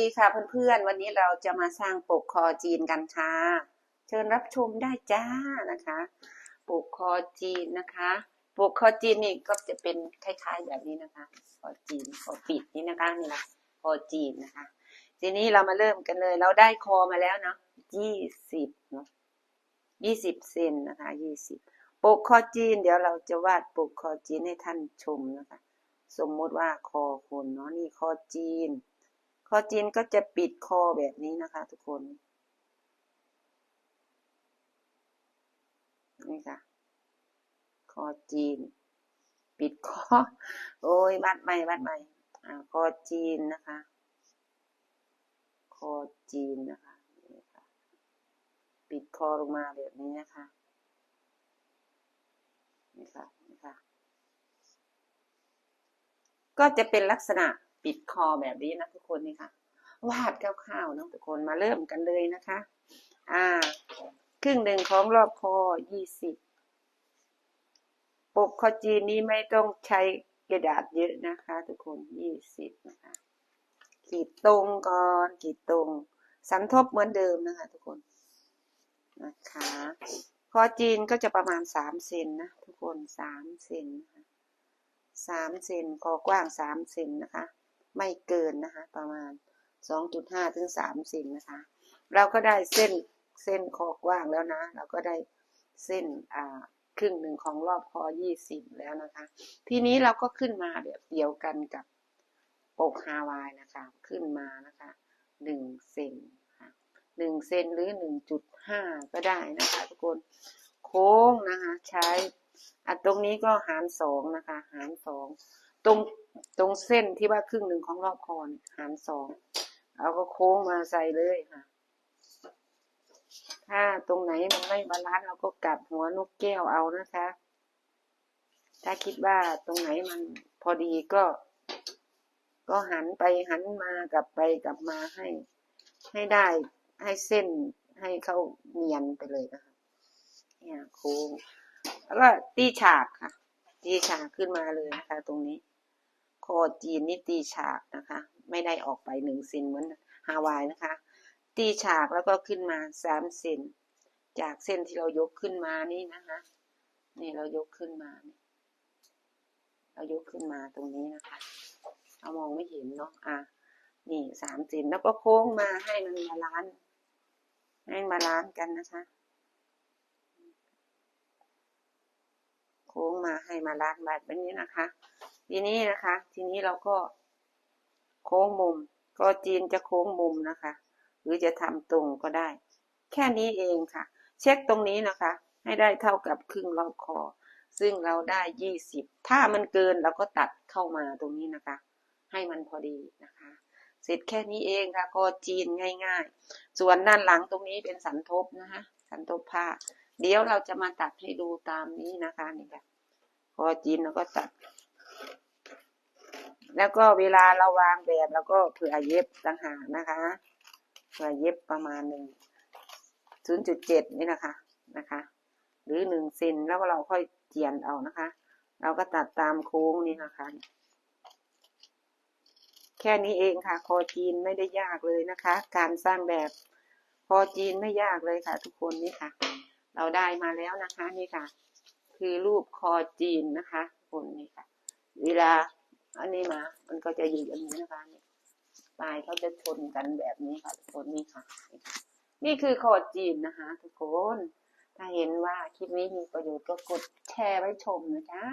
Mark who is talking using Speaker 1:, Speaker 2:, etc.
Speaker 1: ดีค่ะเพื่อนๆ วันนี้เราจะมาสร้างปกคอจีนกันค่ะ เชิญรับชมได้จ้านะคะ ปกคอจีนนะคะ ปกคอจีนนี่ก็จะเป็นคล้ายๆแบบนี้นะคะ คอจีน คอปิดนี่นะคะนี่นะคอจีนนะคะ ทีนี้เรามาเริ่มกันเลย เราได้คอมาแล้วเนาะยี่สิบเนาะยี่สิบเซนนะคะยี่สิบปกคอจีน เดี๋ยวเราจะวาดปกคอจีนให้ท่านชมนะคะ สมมติว่าคอคนเนาะนี่คอจีน คอจีนก็จะปิดคอแบบนี้นะคะทุกคน นี่ค่ะ คอจีน ปิดคอ โอ้ยวัดใหม่วัดใหม่อ่าคอจีนนะคะ คอจีนนะคะนี่ค่ะ ปิดคอลงมาแบบนี้นะคะ นี่ค่ะ นี่ค่ะ ก็จะเป็นลักษณะ ปิดคอแบบนี้นะทุกคนนี่ค่ะ วาดคร่าวๆนะทุกคนมาเริ่มกันเลยนะคะ อ่า ครึ่งหนึ่งของรอบคอยี่สิบปกคอจีนนี้ไม่ต้องใช้กระดาษเยอะนะคะ ทุกคนยี่สิบนะคะ ขีดตรงก่อน ขีดตรง สันทบเหมือนเดิมนะคะ ทุกคนนะคะคอจีนก็จะประมาณสามเซนนะ ทุกคนสามเซนนะคะสามเซนคอกว้างสามเซนนะคะ ไม่เกินนะคะ ประมาณสองจุดห้าถึงสามเซนนะคะ เราก็ได้เส้นเส้นคอกว้างแล้วนะ เราก็ได้เส้นอ่าครึ่งหนึ่งของรอบคอยี่สิบแล้วนะคะ ทีนี้เราก็ขึ้นมาแบบเดียวกันกับปกฮาวายนะคะ ขึ้นมานะคะหนึ่งเซนค่ะหนึ่งเซนหรือหนึ่งจุดห้าก็ได้นะคะทุกคน โค้งนะคะ ใช้อะตรงนี้ก็หารสองนะคะ หารสอง ตรงตรงเส้นที่ว่าครึ่งหนึ่งของรอบคอนหารสองเราก็โค้งมาใส่เลยค่ะ ถ้าตรงไหนมันไม่บาลานซ์เราก็กลับหัวนกแก้วเอานะคะ ถ้าคิดว่าตรงไหนมันพอดีก็ ก็หันไปหันมากลับไปกลับมาให้ ให้ได้ให้เส้นให้เขาเนียนไปเลยนะคะเนี่ยโค้งแล้วก็ตีฉากค่ะตีฉากขึ้นมาเลยนะคะ ตรงนี้ จีนนี่ตีฉากนะคะ ไม่ได้ออกไปหนึ่งเซนเหมือนฮาวายนะคะ ตีฉากแล้วก็ขึ้นมาสามเซนจากเส้นที่เรายกขึ้นมานี่นะคะ นี่เรายกขึ้นมา เรายกขึ้นมาตรงนี้นะคะเรามองไม่เห็นเนาะอะนี่สามเซนแล้วก็โค้งมาให้มันบาล้านให้บาลานกันนะคะ โค้งมาให้มาลานแบบนี้นะคะ ทีนี้นะคะ ทีนี้เราก็โค้งมุม ก็จีนจะโค้งมุมนะคะ หรือจะทำตรงก็ได้ แค่นี้เองค่ะ เช็คตรงนี้นะคะ ให้ได้เท่ากับครึ่งรอบคอ ซึ่งเราได้ยี่สิบถ้ามันเกินเราก็ตัดเข้ามาตรงนี้นะคะ ให้มันพอดีนะคะ เสร็จแค่นี้เองค่ะคอจีนง่าย ๆ ส่วนด้านหลังตรงนี้เป็นสันทบนะคะสันทบผ้าเดี๋ยวเราจะมาตัดให้ดูตามนี้นะคะนี่ค่ะคอจีนเราก็ตัด แล้วก็เวลาเราวางแบบเราก็เผื่อเย็บต่างหากนะคะ เผื่อเย็บประมาณหนึ่งศูนย์จุดเจ็ดนี่นะคะนะคะ หรือหนึ่งเซนแล้วก็เราค่อยเจียนเอานะคะ เราก็ตัดตามโค้งนี่นะคะ แค่นี้เองค่ะ คอจีนไม่ได้ยากเลยนะคะ การสร้างแบบคอจีนไม่ยากเลยค่ะ ทุกคนนี่ค่ะ เราได้มาแล้วนะคะนี่ค่ะ คือรูปคอจีนนะคะคนนี่ค่ะ เวลา อันนี้มา มันก็จะอยู่อย่างนี้นะคะนี่ปลายเขาจะชนกันแบบนี้ค่ะทุกคนนี่ค่ะ นี่คือคอจีนนะคะ ทุกคน ถ้าเห็นว่าคลิปนี้มีประโยชน์ก็กดแชร์ไว้ชมนะจ๊ะ